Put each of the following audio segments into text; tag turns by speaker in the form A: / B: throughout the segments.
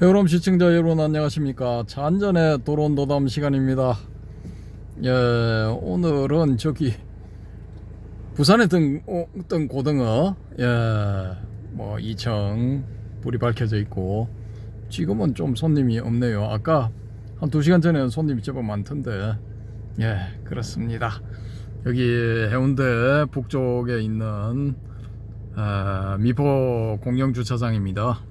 A: 여러분 시청자 여러분 안녕하십니까? 차 한잔의 도론 도담 시간입니다. 예 오늘은 저기 부산에 뜬, 어, 뜬 고등어 예뭐 2층 불이 밝혀져 있고 지금은 좀 손님이 없네요. 아까 한 2시간 전에는 손님이 제법 많던데 예 그렇습니다. 여기 해운대 북쪽에 있는 아, 미포 공영 주차장입니다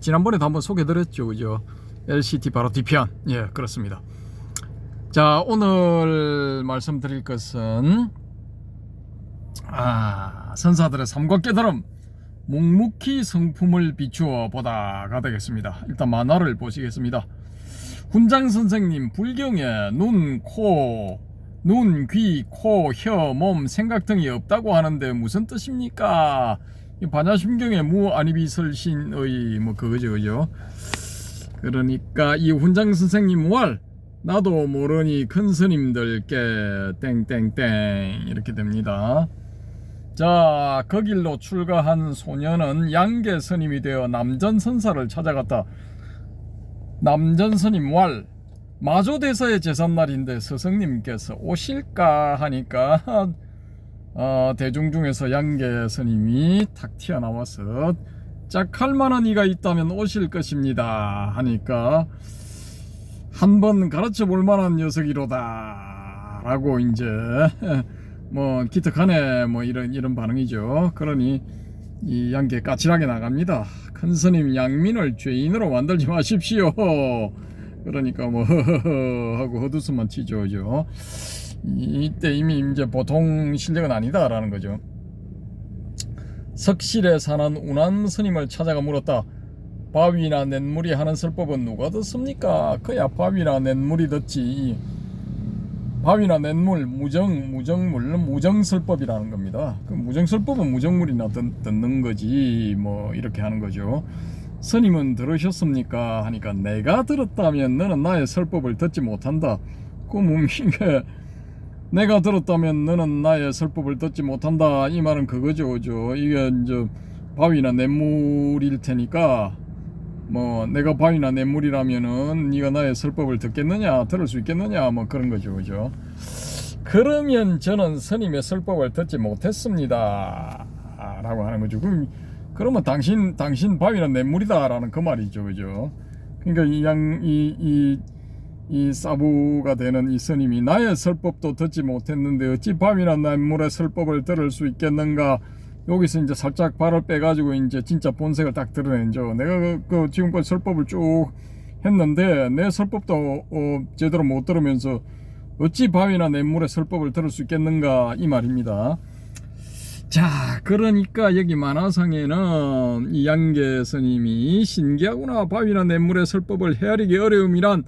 A: 지난번에도 한번 소개드렸죠 그죠? LCT 바로 뒤편. 예 그렇습니다. 자 오늘 말씀드릴 것은 아 선사들의 삶과 깨달음 묵묵히 성품을 비추어 보다가 되겠습니다. 일단 만화를 보시겠습니다. 훈장 선생님 불경에 눈, 코, 눈, 귀, 코, 혀, 몸, 생각 등이 없다고 하는데 무슨 뜻입니까? 이 반야심경의 무아니비설신의 뭐 그거죠 그죠? 그러니까 이 훈장 선생님 왈 나도 모르니 큰 스님들께 땡땡땡 이렇게 됩니다. 자, 그 길로 출가한 소녀는 양계 스님이 되어 남전 선사를 찾아갔다. 남전 스님 왈 마조대사의 제삿날인데 스승님께서 오실까 하니까 어, 대중 중에서 양계 스님이 탁 튀어나와서 짝할 만한 이가 있다면 오실 것입니다. 하니까 한번 가르쳐 볼 만한 녀석이로다. 라고 이제 뭐 기특하네. 뭐 이런 이런 반응이죠. 그러니 이 양계 까칠하게 나갑니다. 큰 스님 양민을 죄인으로 만들지 마십시오. 그러니까 뭐 하고 헛웃음만 치죠 이때 이미 이제 보통 실력은 아니다라는 거죠. 석실에 사는 운한 스님을 찾아가 물었다. 바위나 냇물이 하는 설법은 누가 듣습니까? 그야 바위나 냇물이 듣지. 바위나 냇물, 무정, 무정물, 무정설법이라는 겁니다. 그 무정설법은 무정물이나 듣, 듣는 거지. 뭐 이렇게 하는 거죠. 스님은 들으셨습니까? 하니까 내가 들었다면 너는 나의 설법을 듣지 못한다. 그 뭡니까? 내가 들었다면 너는 나의 설법을 듣지 못한다. 이 말은 그거죠 그죠? 이게 이제 바위나 냇물일 테니까 뭐 내가 바위나 냇물이라면은 네가 나의 설법을 듣겠느냐 들을 수 있겠느냐 뭐 그런 거죠 그죠? 그러면 저는 스님의 설법을 듣지 못했습니다. 라고 하는 거죠. 그럼 그러면 당신 당신 바위나 냇물이다 라는 그 말이죠 그죠? 그러니까 이양이이 이 사부가 되는 이 스님이 나의 설법도 듣지 못했는데 어찌 밤이나 냇물의 설법을 들을 수 있겠는가? 여기서 이제 살짝 발을 빼가지고 이제 진짜 본색을 딱 드러낸죠. 내가 그, 그 지금까지 설법을 쭉 했는데 내 설법도 어, 제대로 못 들으면서 어찌 바위나 냇물의 설법을 들을 수 있겠는가? 이 말입니다. 자 그러니까 여기 만화상에는 이 양계 스님이 신기하구나. 바위나 냇물의 설법을 헤아리기 어려움이란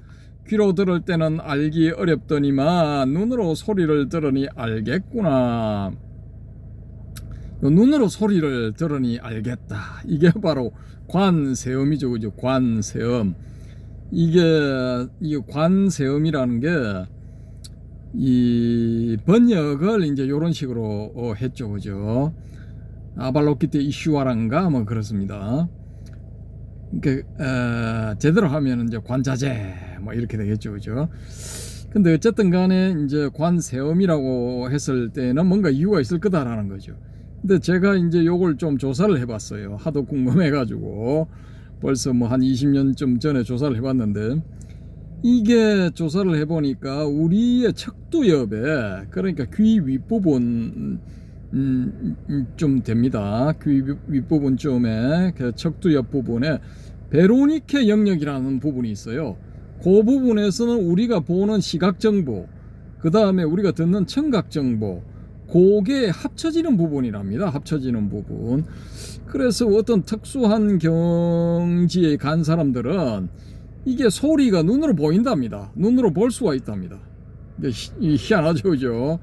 A: 귀로 들을 때는 알기 어렵더니만 눈으로 소리를 들으니 알겠구나. 요 눈으로 소리를 들으니 알겠다. 이게 바로 관세음이죠, 그죠? 관세음. 이게 이 관세음이라는 게 이 번역을 이제 요런 식으로 어, 했죠, 그죠? 아발로키테 이슈와란가 뭐 그렇습니다. 그 어, 제대로 하면 이제 관자재 뭐 이렇게 되겠죠, 그죠? 근데 어쨌든 간에 이제 관세음이라고 했을 때는 뭔가 이유가 있을 거다라는 거죠. 근데 제가 이제 요걸 좀 조사를 해봤어요. 하도 궁금해가지고 벌써 뭐 한 20년쯤 전에 조사를 해봤는데 이게 조사를 해보니까 우리의 척두엽에 그러니까 귀 윗부분 음, 음, 좀 됩니다. 귀 윗부분쯤에 그 척두옆 부분에 베로니케 영역이라는 부분이 있어요. 그 부분에서는 우리가 보는 시각 정보, 그 다음에 우리가 듣는 청각 정보, 그게 합쳐지는 부분이랍니다. 합쳐지는 부분. 그래서 어떤 특수한 경지에 간 사람들은 이게 소리가 눈으로 보인답니다. 눈으로 볼 수가 있답니다. 희, 희한하죠, 그죠?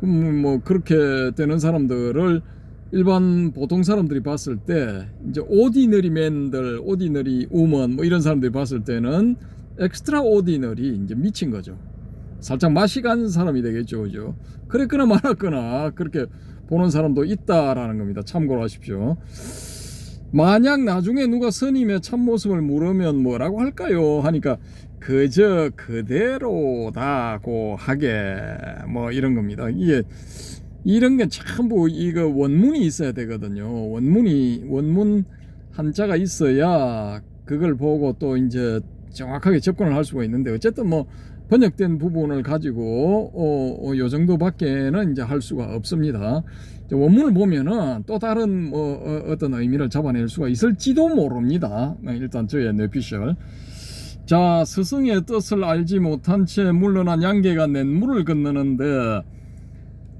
A: 그럼 뭐 그렇게 되는 사람들을 일반 보통 사람들이 봤을 때 이제 오디너리 맨들, 오디너리 우먼 뭐 이런 사람들이 봤을 때는 엑스트라 오디너리 이제 미친 거죠. 살짝 맛이 간 사람이 되겠죠, 그죠? 그랬거나 말았거나 그렇게 보는 사람도 있다라는 겁니다. 참고로 하십시오. 만약 나중에 누가 스님의 참모습을 물으면 뭐라고 할까요? 하니까 그저 그대로다고 하게 뭐 이런 겁니다. 이게 이런 게 전부 이거 원문이 있어야 되거든요. 원문이 원문 한자가 있어야 그걸 보고 또 이제 정확하게 접근을 할 수가 있는데 어쨌든 뭐 번역된 부분을 가지고 어, 어, 요 정도밖에는 이제 할 수가 없습니다. 원문을 보면은 또 다른 뭐 어, 어떤 의미를 잡아낼 수가 있을지도 모릅니다. 네, 일단 저의 뇌피셜. 자 스승의 뜻을 알지 못한 채 물러난 양계가 냇물을 건너는데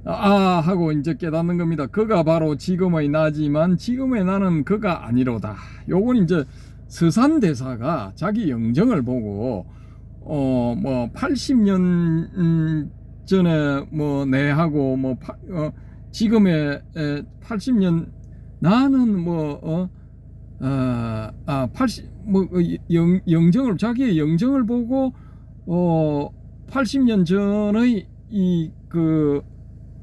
A: 아 하고 이제 깨닫는 겁니다. 그가 바로 지금의 나지만 지금의 나는 그가 아니로다. 요건 이제 서산 대사가 자기 영정을 보고 어 뭐 80년 음, 전에 뭐 내하고 뭐 파, 어, 지금의 에, 80년 나는 뭐 어 아, 아 80, 뭐, 어, 영, 영정을, 자기의 영정을 보고, 어, 80년 전의 이, 그,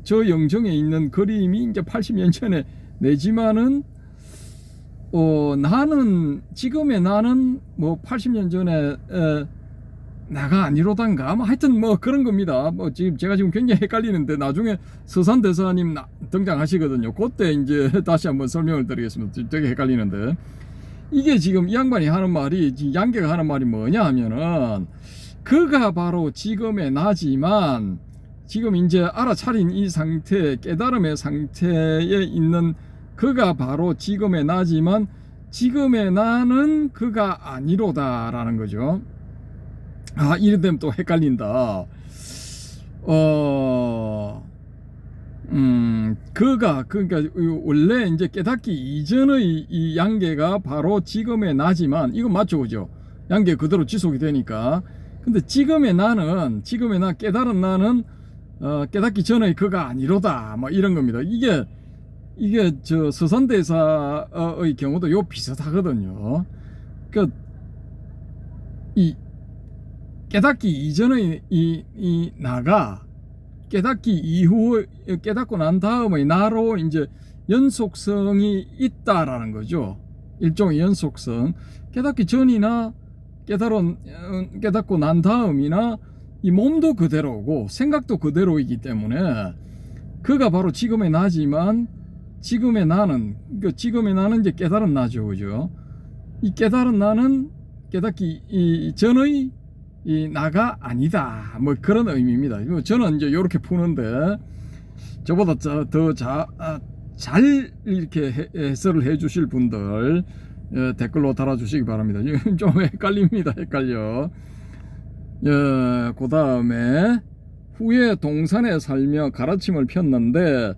A: 저 영정에 있는 그림이 이제 80년 전에 내지만은, 어, 나는, 지금의 나는 뭐 80년 전에, 에, 나가 아니로단가 뭐 하여튼 뭐 그런 겁니다. 뭐 지금 제가 지금 굉장히 헷갈리는데 나중에 서산 대사님 나- 등장하시거든요. 그때 이제 다시 한번 설명을 드리겠습니다. 되게 헷갈리는데 이게 지금 이 양반이 하는 말이 이 양계가 하는 말이 뭐냐 하면은 그가 바로 지금의 나지만 지금 이제 알아차린 이 상태 깨달음의 상태에 있는 그가 바로 지금의 나지만 지금의 나는 그가 아니로다라는 거죠. 아, 이래 되면 또 헷갈린다. 어, 음, 그가, 그러니까 원래 이제 깨닫기 이전의 이 양계가 바로 지금의 나지만, 이거 맞죠, 그죠? 양계 그대로 지속이 되니까. 근데 지금의 나는, 지금의 나, 깨달은 나는, 어, 깨닫기 전의 그가 아니로다. 뭐 이런 겁니다. 이게, 이게 저 서산대사의 경우도 요 비슷하거든요. 그, 이, 깨닫기 이전의 이, 이 나가 깨닫기 이후 깨닫고 난 다음의 나로 이제 연속성이 있다라는 거죠. 일종의 연속성. 깨닫기 전이나 깨달은 어, 깨닫고 난 다음이나 이 몸도 그대로고 생각도 그대로이기 때문에 그가 바로 지금의 나지만 지금의 나는 그 지금의 나는 이제 깨달은 나죠, 그죠? 이 깨달은 나는 깨닫기 이 전의 이 나가 아니다 뭐 그런 의미입니다. 이거 저는 이제 이렇게 푸는데 저보다 더잘 이렇게 해- 해설을 해주실 분들 예, 댓글로 달아주시기 바랍니다. 좀 헷갈립니다. 헷갈려. 예, 그 다음에 후에 동산에 살며 가르침을 폈는데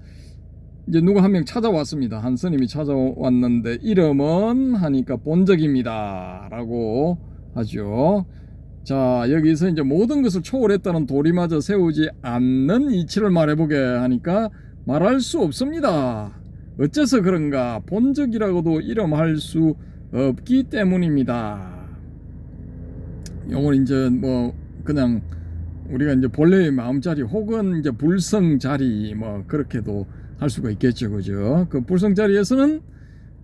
A: 이제 누가 한명 찾아왔습니다. 한 스님이 찾아왔는데 이름은 하니까 본적입니다. 라고 하죠. 자, 여기서 이제 모든 것을 초월했다는 도리마저 세우지 않는 이치를 말해보게 하니까 말할 수 없습니다. 어째서 그런가? 본적이라고도 이름할 수 없기 때문입니다. 요건 이제 뭐 그냥 우리가 이제 본래의 마음자리 혹은 이제 불성자리 뭐 그렇게도 할 수가 있겠죠, 그죠? 그 불성 자리에서는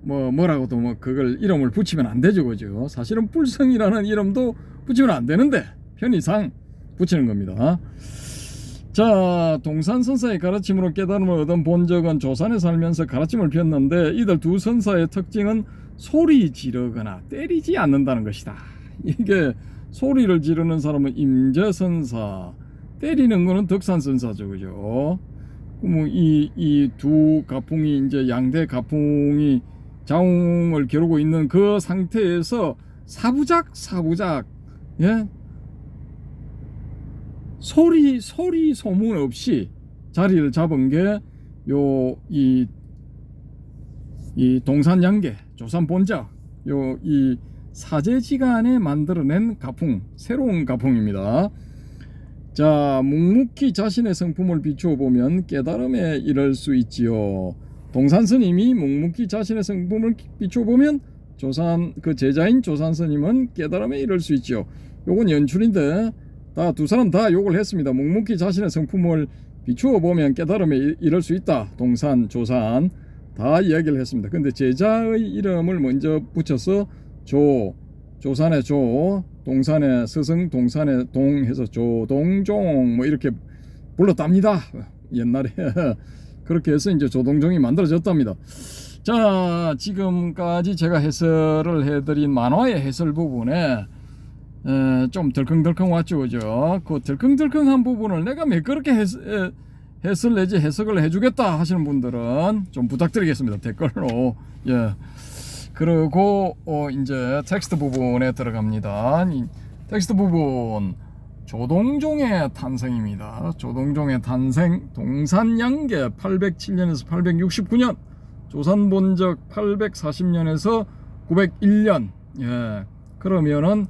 A: 뭐 뭐라고도 뭐 그걸 이름을 붙이면 안 되죠, 그죠? 사실은 불성이라는 이름도 붙이면 안 되는데 편의상 붙이는 겁니다. 자, 동산 선사의 가르침으로 깨달음을 얻은 본적은 조산에 살면서 가르침을 폈는데 이들 두 선사의 특징은 소리 지르거나 때리지 않는다는 것이다. 이게 소리를 지르는 사람은 임재선사, 때리는 거는 덕산선사죠, 그죠? 뭐이이 두 가풍이 이제 양대 가풍이 자웅을 겨루고 있는 그 상태에서 사부작 사부작 예 소리 소리 소문 없이 자리를 잡은 게 요 이이 동산 양계 조산 본작 요이 사제지간에 만들어낸 가풍 새로운 가풍입니다. 자 묵묵히 자신의 성품을 비추어 보면 깨달음에 이를 수 있지요. 동산 스님이 묵묵히 자신의 성품을 비추어 보면 조산 그 제자인 조산 스님은 깨달음에 이를 수 있지요. 요건 연출인데 다 두 사람 다 욕을 했습니다. 묵묵히 자신의 성품을 비추어 보면 깨달음에 이- 이를 수 있다. 동산, 조산. 다 이야기를 했습니다. 근데 제자의 이름을 먼저 붙여서 조 조산의 조 동산의 스승 동산의 동 해서 조동종 뭐 이렇게 불렀답니다. 옛날에. 그렇게 해서 이제 조동종이 만들어졌답니다. 자 지금까지 제가 해설을 해드린 만화의 해설 부분에 에, 좀 덜컹덜컹 왔죠 그죠? 그 덜컹덜컹한 부분을 내가 해서, 에, 해설 내지 해석을 해주겠다 하시는 분들은 좀 부탁드리겠습니다. 댓글로. 예 그리고 어, 이제 텍스트 부분에 들어갑니다. 이 텍스트 부분 조동종의 탄생입니다. 조동종의 탄생 동산양계 807년에서 869년 조선본적 840년에서 901년. 예 그러면은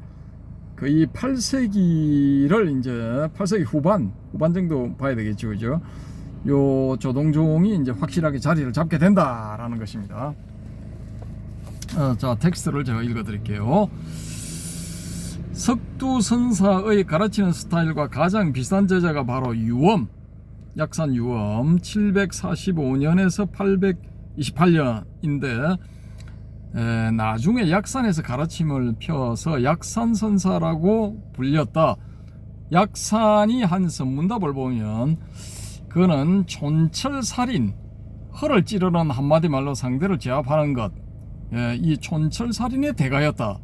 A: 거의 8세기를 이제 8세기 후반 후반 정도 봐야 되겠죠 그죠? 요 조동종이 이제 확실하게 자리를 잡게 된다라는 것입니다 어, 자 텍스트를 제가 읽어 드릴게요 석두 선사의 가르치는 스타일과 가장 비슷한 제자가 바로 유엄 약산 유엄 745년에서 828년인데 에, 나중에 약산에서 가르침을 펴서 약산 선사라고 불렸다. 약산이 한 선문답을 보면 그는 촌철살인 허를 찌르는 한마디 말로 상대를 제압하는 것. 에, 이 촌철살인의 대가였다.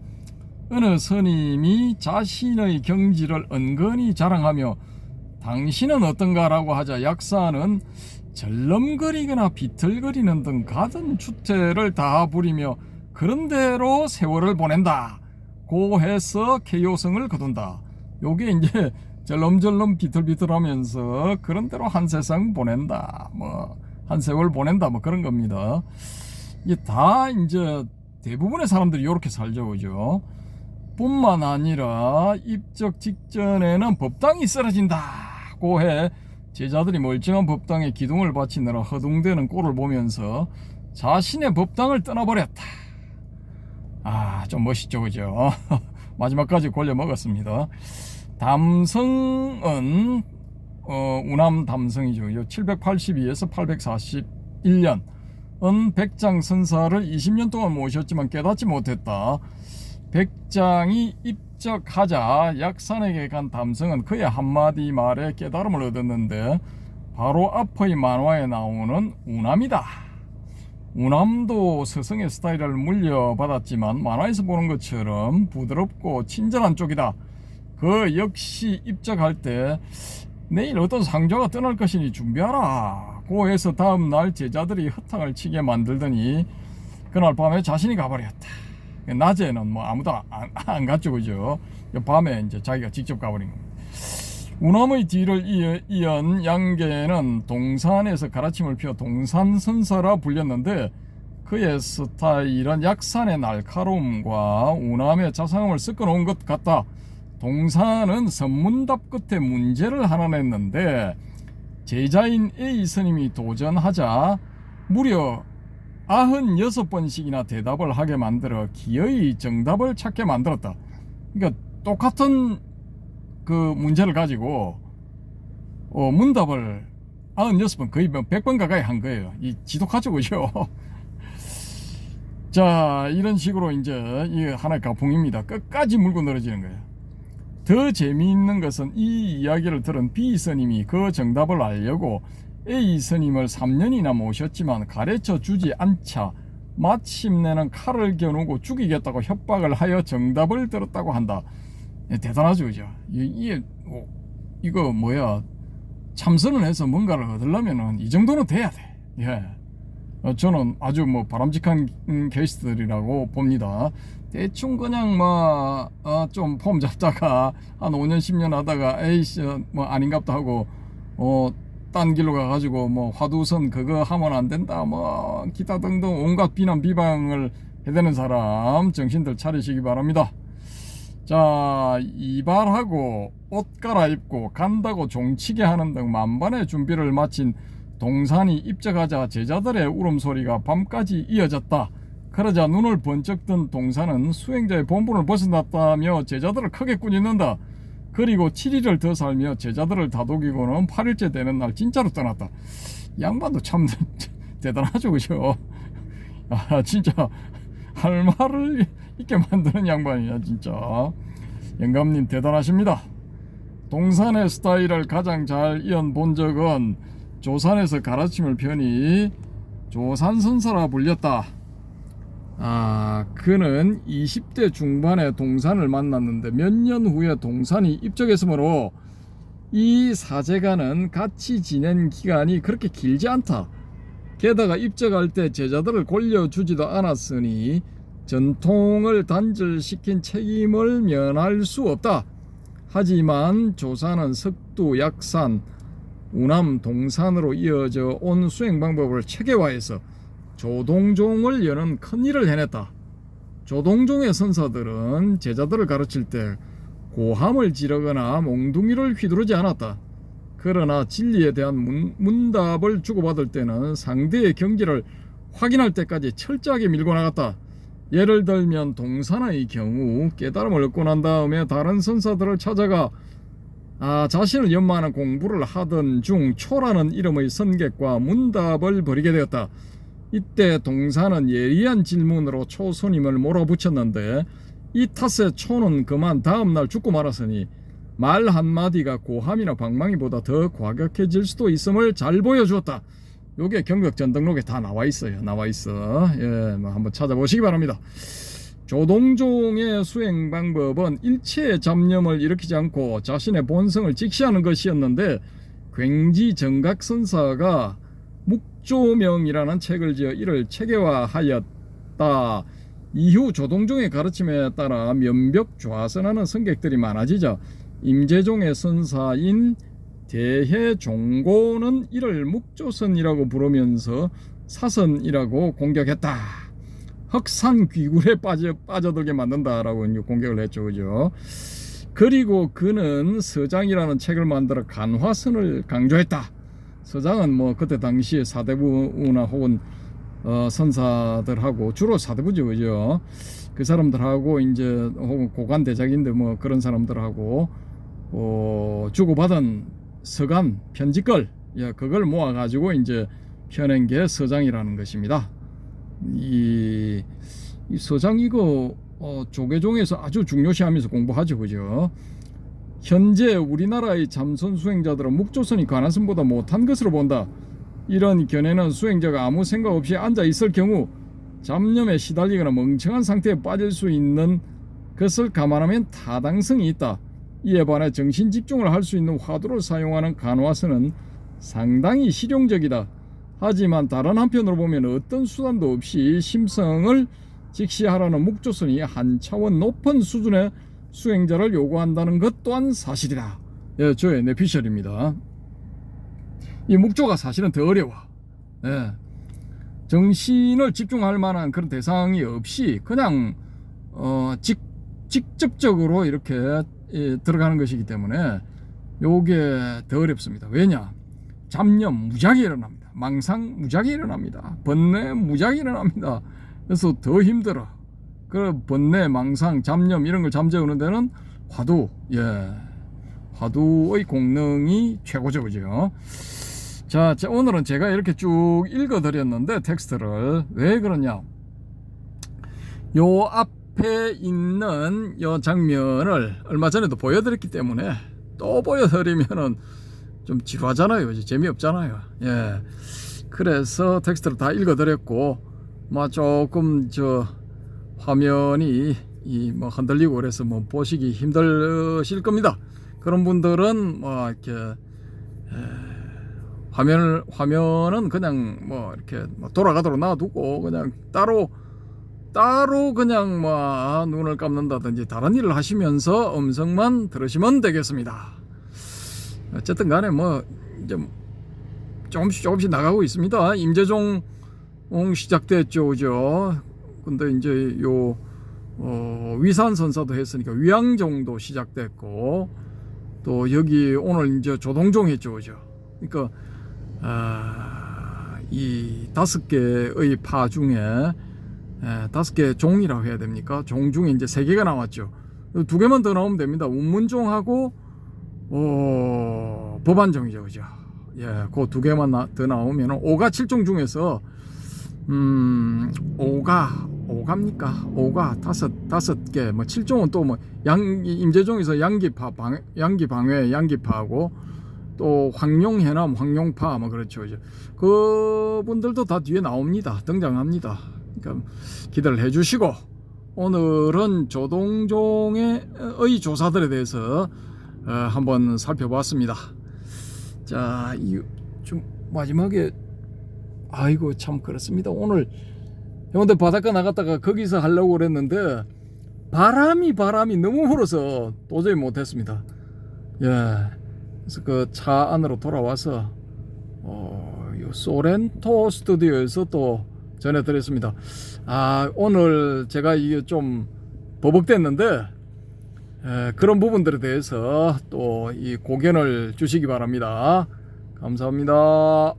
A: 어느 스님이 자신의 경지를 은근히 자랑하며 당신은 어떤가라고 하자 약사는 절름거리거나 비틀거리는 등 가든 주태를 다 부리며 그런대로 세월을 보낸다. 고 해서 개요성을 거둔다. 요게 이제 절름절름 비틀비틀하면서 그런대로 한 세상 보낸다. 뭐 한 세월 보낸다. 뭐 그런 겁니다. 이게 다 이제 대부분의 사람들이 이렇게 살죠, 그죠? 뿐만 아니라 입적 직전에는 법당이 쓰러진다고 해 제자들이 멀쩡한 법당에 기둥을 바치느라 허둥대는 꼴을 보면서 자신의 법당을 떠나버렸다. 아, 좀 멋있죠, 그죠? 마지막까지 골려 먹었습니다. 담성은 어, 우남 담성이죠. 782에서 841년. 은 백장 선사를 20년 동안 모셨지만 깨닫지 못했다. 백장이 입적하자 약산에게 간 담성은 그의 한마디 말에 깨달음을 얻었는데 바로 앞의 만화에 나오는 우남이다. 우남도 스승의 스타일을 물려받았지만 만화에서 보는 것처럼 부드럽고 친절한 쪽이다. 그 역시 입적할 때 내일 어떤 상조가 떠날 것이니 준비하라. 고 해서 다음 날 제자들이 허탕을 치게 만들더니 그날 밤에 자신이 가버렸다. 낮에는 뭐 아무도 안, 안 갔죠, 그죠? 밤에 이제 자기가 직접 가버린 겁니다. 우남의 뒤를 이은 양계는 동산에서 가르침을 피워 동산선사라 불렸는데 그의 스타일은 약산의 날카로움과 우남의 자상함을 섞어 놓은 것 같다. 동산은 선문답 끝에 문제를 하나 냈는데 제자인 A 스님이 도전하자 무려 96번씩이나 대답을 하게 만들어 기어이 정답을 찾게 만들었다. 그러니까 똑같은 그 문제를 가지고 어, 문답을 96번 거의 뭐 100번 가까이 한 거예요. 이 지독하죠, 그죠? 자, 이런 식으로 이제 이 하나의 가풍입니다. 끝까지 물고 늘어지는 거예요. 더 재미있는 것은 이 이야기를 들은 B 스님이 그 정답을 알려고 A 스님을 3년이나 모셨지만 가르쳐 주지 않자 마침내는 칼을 겨누고 죽이겠다고 협박을 하여 정답을 들었다고 한다. 예, 대단하죠, 그죠? 이, 이, 어, 이거 뭐야? 참선을 해서 뭔가를 얻으려면은 이 정도는 돼야 돼. 예. 어, 저는 아주 뭐 바람직한 음, 케이스들이라고 봅니다. 대충 그냥 뭐좀 폼 잡다가 한 5년 10년 하다가 에이씨 뭐 아닌갑다 하고 어 딴 길로 가가지고 뭐 화두선 그거 하면 안 된다 뭐 기타 등등 온갖 비난 비방을 해대는 사람 정신들 차리시기 바랍니다. 자 이발하고 옷 갈아입고 간다고 종치게 하는 등 만반의 준비를 마친 동산이 입적하자 제자들의 울음소리가 밤까지 이어졌다. 그러자 눈을 번쩍 뜬 동산은 수행자의 본분을 벗어났다며 제자들을 크게 꾸짖는다. 그리고 7일을 더 살며 제자들을 다독이고는 8일째 되는 날 진짜로 떠났다. 양반도 참 대단하죠, 그죠? 아 진짜 할 말을 있게 만드는 양반이야 진짜 영감님 대단하십니다 동산의 스타일을 가장 잘 이은 본 적은 조산에서 가르침을 펴니 조산선사라 불렸다 아 그는 20대 중반에 동산을 만났는데 몇 년 후에 동산이 입적했으므로 이 사제가는 같이 지낸 기간이 그렇게 길지 않다 게다가 입적할 때 제자들을 골려주지도 않았으니 전통을 단절시킨 책임을 면할 수 없다. 하지만 조사는 석두, 약산, 우남, 동산으로 이어져 온 수행 방법을 체계화해서 조동종을 여는 큰 일을 해냈다. 조동종의 선사들은 제자들을 가르칠 때 고함을 지르거나 몽둥이를 휘두르지 않았다. 그러나 진리에 대한 문, 문답을 주고받을 때는 상대의 경지를 확인할 때까지 철저하게 밀고 나갔다. 예를 들면 동산의 경우 깨달음을 얻고 난 다음에 다른 선사들을 찾아가 아, 자신을 연마하는 공부를 하던 중 초라는 이름의 선객과 문답을 벌이게 되었다. 이때 동산은 예리한 질문으로 초선임을 몰아붙였는데 이 탓에 초는 그만 다음날 죽고 말았으니 말 한마디가 고함이나 방망이보다 더 과격해질 수도 있음을 잘 보여주었다. 요게 경격전 등록에 다 나와 있어요. 나와 있어. 예, 뭐 한번 찾아보시기 바랍니다. 조동종의 수행 방법은 일체의 잡념을 일으키지 않고 자신의 본성을 직시하는 것이었는데 굉지 정각선사가 묵 조명이라는 책을 지어 이를 체계화하였다. 이후 조동종의 가르침에 따라 면벽 좌선하는 성객들이 많아지자 임재종의 선사인 대해종고는 이를 묵조선이라고 부르면서 사선이라고 공격했다. 흑산 귀굴에 빠져 빠져들게 만든다라고 공격을 했죠, 그죠? 그리고 그는 서장이라는 책을 만들어 간화선을 강조했다. 서장은 뭐 그때 당시에 사대부나 혹은 어, 선사들하고 주로 사대부죠, 그죠? 그 사람들하고 이제 혹은 고관 대작인데 뭐 그런 사람들하고 어, 주고받은 서간 편지걸 예, 그걸 모아 가지고 이제 게 서장이라는 것입니다. 이, 이 서장 이거 어, 조계종에서 아주 중요시하면서 공부하죠, 그죠? 현재 우리나라의 잠선 수행자들은 묵조선이 관한선보다 못한 것으로 본다. 이런 견해는 수행자가 아무 생각 없이 앉아 있을 경우 잡념에 시달리거나 멍청한 상태에 빠질 수 있는 것을 감안하면 타당성이 있다. 이에 반해 정신 집중을 할 수 있는 화두를 사용하는 간화선은 상당히 실용적이다. 하지만 다른 한편으로 보면 어떤 수단도 없이 심성을 직시하라는 묵조선이 한 차원 높은 수준의 수행자를 요구한다는 것 또한 사실이다. 예, 저의 내피셜입니다. 이 묵조가 사실은 더 어려워. 예. 정신을 집중할 만한 그런 대상이 없이 그냥 어, 직, 직접적으로 이렇게 예, 들어가는 것이기 때문에 요게 더 어렵습니다. 왜냐? 잡념 무지하게 일어납니다. 망상 무지하게 일어납니다. 번뇌 무지하게 일어납니다. 그래서 더 힘들어. 그 번뇌, 망상, 잡념 이런 걸 잠재우는 데는 화두, 예, 화두의 공능이 최고죠, 그죠? 자, 자, 오늘은 제가 이렇게 쭉 읽어드렸는데 텍스트를 왜 그러냐? 요 앞에 있는 요 장면을 얼마 전에도 보여드렸기 때문에 또 보여드리면은 좀 지루하잖아요. 재미없잖아요. 예. 그래서 텍스트를 다 읽어드렸고, 뭐 조금 저 화면이 이 뭐 흔들리고 그래서 뭐 보시기 힘드실 겁니다. 그런 분들은 뭐 이렇게 에, 화면을 화면은 그냥 뭐 이렇게 뭐 돌아가도록 놔두고 그냥 따로 따로 그냥 뭐 눈을 감는다든지 다른 일을 하시면서 음성만 들으시면 되겠습니다. 어쨌든 간에 뭐 이제 조금씩 조금씩 나가고 있습니다. 임재종 시작됐죠, 그죠? 근데 이제 요 어, 위산 선사도 했으니까 위양종도 시작됐고 또 여기 오늘 이제 조동종 했죠, 그죠? 그러니까 아, 이 다섯 개의 파 중에 에, 다섯 개 종이라고 해야 됩니까? 종 중에 이제 세 개가 나왔죠. 두 개만 더 나오면 됩니다. 운문종하고 어, 법안종이죠, 그죠? 예, 그 두 개만 나, 더 나오면 오가 칠종 중에서 음, 오가 오갑니까? 오가 다섯 다섯 개, 뭐 칠종은 또 뭐 양 임재종에서 양기파 방 양기 방회 양기파하고 또 황룡 해남 황룡파 뭐 그렇죠. 이제 그분들도 다 뒤에 나옵니다. 등장합니다. 그러니까 기대를 해주시고 오늘은 조동종의 의 조사들에 대해서 어, 한번 살펴봤습니다. 자, 이 좀 마지막에 아이고 참 그렇습니다. 오늘 형들 바닷가 나갔다가 거기서 하려고 그랬는데 바람이 바람이 너무 불어서 도저히 못했습니다. 예, 그래서 그 차 안으로 돌아와서 어, 요 소렌토 스튜디오에서 또 전해드렸습니다. 아 오늘 제가 이게 좀 버벅댔는데 에, 그런 부분들에 대해서 또 이 고견을 주시기 바랍니다. 감사합니다.